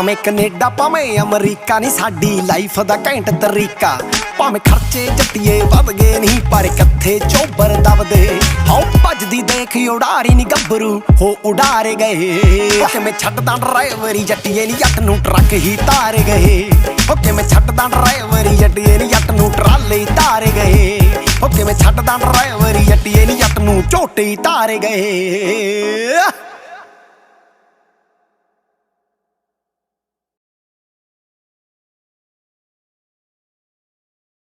ਭਾਵੇਂ ਕੈਨੇਡਾ, ਭਾਵੇਂ ਅਮਰੀਕਾ ਨਹੀਂ ਸਾਡੀ ਲਾਈਫ ਦਾ ਘੈਂਟ ਤਰੀਕਾ। ਭਾਵੇਂ ਖਰਚੇ ਜੱਟੀਏ ਵੱਧ ਗਏ ਨਹੀਂ ਪਰ ਕਿੱਥੇ ਚੋਬਰ ਦਬਦੇ। ਹਉ ਭੱਜਦੀ ਦੇਖ, ਉਡਾਰੀ ਨਹੀਂ ਗੱਭਰੂ, ਹੋ ਉਡਾਰੇ ਗਏ। ਕਿਵੇਂ ਛੱਡਦਾ ਡਰਾਈਵਰੀ, ਜੱਟੀਏ ਨਹੀਂ ਜੱਟ ਨੂੰ ਟਰੱਕ ਹੀ ਤਾਰ ਗਏ। ਉਹ ਕਿਵੇਂ ਛੱਡਦਾ ਡਰਾਈਵਰੀ, ਜੱਟੀਏ ਨਹੀਂ ਜੱਟ ਨੂੰ ਟਰਾਲੇ ਹੀ ਤਾਰ ਗਏ। ਉਹ ਕਿਵੇਂ ਛੱਡਦਾ ਡਰਾਈਵਰੀ, ਜੱਟੀਏ ਨਹੀਂ ਜੱਟ ਨੂੰ ਝੋਟੇ ਹੀ ਤਾਰ ਗਏ।